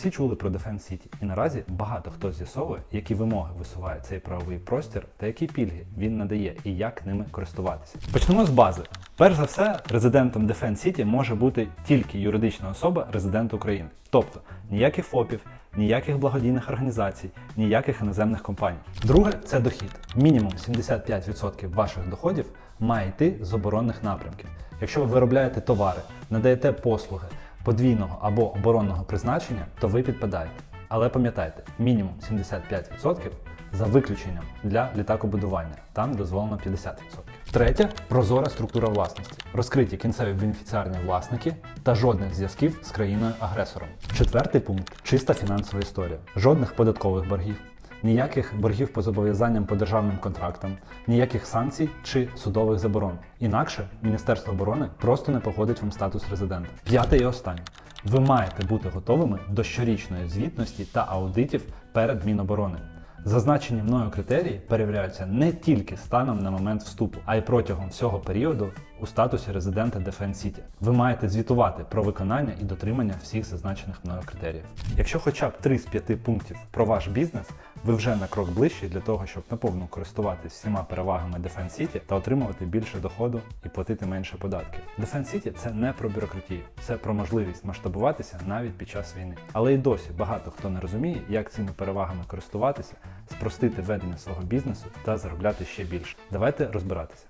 Всі чули про Defense City, і наразі багато хто з'ясовує, які вимоги висуває цей правовий простір та які пільги він надає і як ними користуватися. Почнемо з бази. Перш за все, резидентом Defense City може бути тільки юридична особа, резидент України. Тобто ніяких ФОПів, ніяких благодійних організацій, ніяких іноземних компаній. Друге це дохід. Мінімум 75% ваших доходів має йти з оборонних напрямків. Якщо ви виробляєте товари, надаєте послуги подвійного або оборонного призначення, то ви підпадаєте. Але пам'ятайте, мінімум 75% за виключенням для літакобудування. Там дозволено 50%. Третє прозора структура власності. Розкриті кінцеві бенефіціарні власники та жодних зв'язків з країною-агресором. Четвертий пункт чиста фінансова історія. Жодних податкових боргів. Ніяких боргів по зобов'язанням по державним контрактам, ніяких санкцій чи судових заборон. Інакше Міністерство оборони просто не погодить вам статус резидента. П'яте і останнє. Ви маєте бути готовими до щорічної звітності та аудитів перед Міноборони. Зазначені мною критерії перевіряються не тільки станом на момент вступу, а й протягом всього періоду у статусі резидента Defense City. Ви маєте звітувати про виконання і дотримання всіх зазначених мною критеріїв. Якщо хоча б 3 з 5 пунктів про ваш бізнес, ви вже на крок ближче для того, щоб наповну користуватися всіма перевагами Defense City та отримувати більше доходу і платити менше податків. Defense City – це не про бюрократію, це про можливість масштабуватися навіть під час війни. Але і досі багато хто не розуміє, як цими перевагами користуватися, спростити ведення свого бізнесу та заробляти ще більше. Давайте розбиратися.